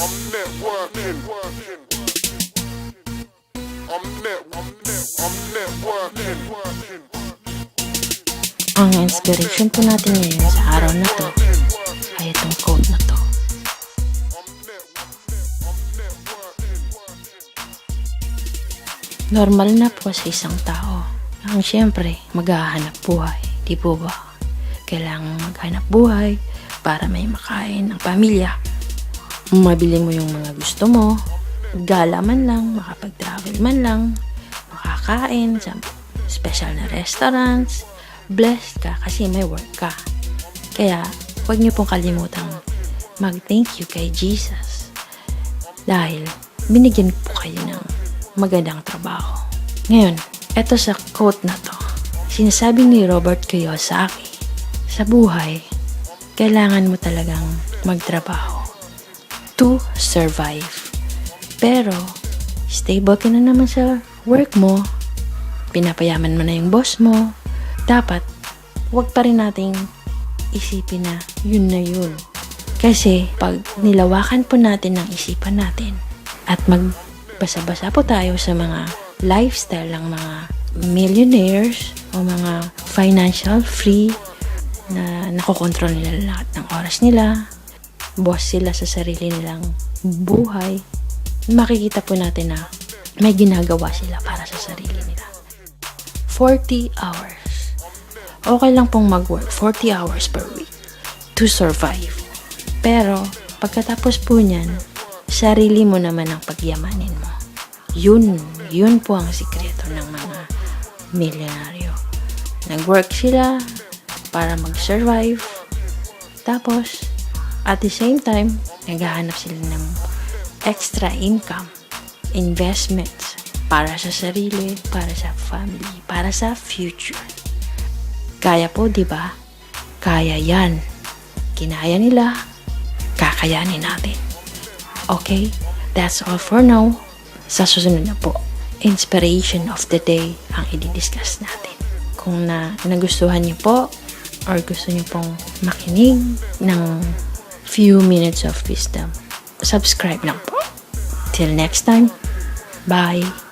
I'm networking. I'm net, I'm net, I'm networking. Ang inspiration po natin ngayon sa araw na to ay itong quote na to. Normal na po sa isang tao. Ang siyempre, maghahanap buhay. Di po ba? Kailangan maghanap buhay para may makain ng pamilya. Mabili mo yung mga gusto mo. Gala man lang, makapag-travel man lang, makakain sa special na restaurants. Blessed ka kasi may work ka. Kaya, huwag niyo pong kalimutang mag-thank you kay Jesus. Dahil, binigyan po kayo ng magandang trabaho. Ngayon, eto sa quote na to. Sinasabi ni Robert Kiyosaki, sa buhay, kailangan mo talagang magtrabaho to survive. Pero, stable ka na naman sa work mo, pinapayaman mo na yung boss mo, dapat, wag pa rin nating isipin na yun na yun. Kasi, pag nilawakan po natin ang isipan natin at magbasa-basa po tayo sa mga lifestyle ng mga millionaires o mga financial free na nakokontrol nila lahat ng oras nila, boss sila sa sarili nilang buhay, makikita po natin na may ginagawa sila para sa sarili nila. 40 hours. Okay lang pong mag-work 40 hours per week to survive. Pero, pagkatapos po niyan, sarili mo naman ang pagyamanin mo. Yun, yun po ang sikreto ng mga milyonaryo. Nag-work sila para mag-survive. Tapos, at the same time, naghahanap sila ng extra income, investments para sa sarili, para sa family, para sa future. Kaya po, di ba? Kaya yan. Kinaya nila, kakayanin natin. Okay? That's all for now. Sa susunod na po, inspiration of the day ang i-discuss natin. Kung na nagustuhan niyo po or gusto niyo pong makinig ng few minutes of wisdom, subscribe po. Till next time, bye!